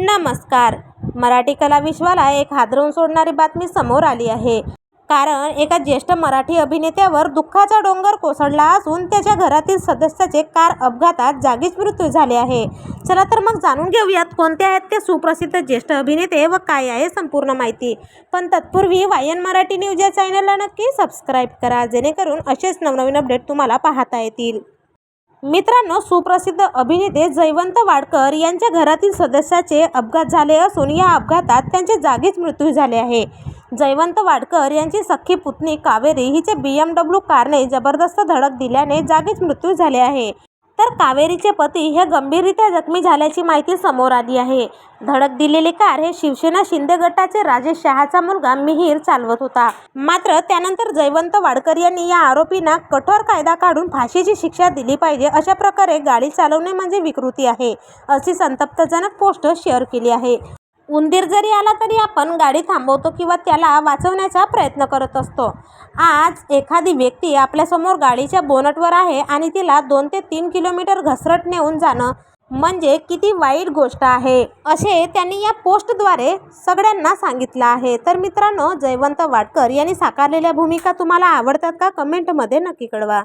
नमस्कार. मराठी कला विश्वाला एक हादरवून सोडणारी बातमी समोर आली आहे. कारण एका ज्येष्ठ मराठी अभिनेत्यावर दुःखाचा डोंगर कोसळला असून त्याच्या घरातील सदस्याचे कार अपघातात जागीच मृत्यू झाले आहे. चला तर मग जाणून घेऊयात कोणते आहेत ते सुप्रसिद्ध ज्येष्ठ अभिनेते व काय आहे संपूर्ण माहिती. पण तत्पूर्वी वायन मराठी न्यूज या चॅनलला नक्की सबस्क्राईब करा जेणेकरून असेच नवनवीन अपडेट तुम्हाला पाहता येतील. मित्रांनो सुप्रसिद्ध अभिनेते जयवंत वाडकर यांच्या घरातील सदस्याचे अपघात झाले असून या अपघातात त्यांचे जागीच मृत्यू झाले आहे. जयवंत वाडकर यांची सख्खी पुतणी कावेरी हिचे बी एम डब्ल्यू कारने जबरदस्त धडक दिल्याने जागीच मृत्यू झाले आहे. तर कावेरीचे पती हे गंभीररित्या जखमी झाल्याची माहिती समोर आली आहे. धडक दिलेली कार हे शिवसेना शिंदे गटाचे राजेश शहाचा मुलगा मिहीर चालवत होता. मात्र त्यानंतर जयवंत वाडकर यांनी या आरोपींना कठोर कायदा काढून फाशीची शिक्षा दिली पाहिजे अशा प्रकारे गाडी चालवणे म्हणजे विकृती आहे अशी संतप्तजनक पोस्ट शेअर केली आहे. उंदीर जरी आला तरी आपण गाडी थांबवतो किंवा त्याला वाचवण्याचा प्रयत्न करत असतो. आज एखादी व्यक्ती आपल्यासमोर गाडीच्या बोनटवर आहे आणि तिला दोन ते तीन किलोमीटर घसरट नेऊन जाणं म्हणजे किती वाईट गोष्ट आहे असे त्यांनी या पोस्टद्वारे सगळ्यांना सांगितलं आहे. तर मित्रांनो जयवंत वाडकर यांनी साकारलेल्या भूमिका तुम्हाला आवडतात का? कमेंटमध्ये नक्की कळवा.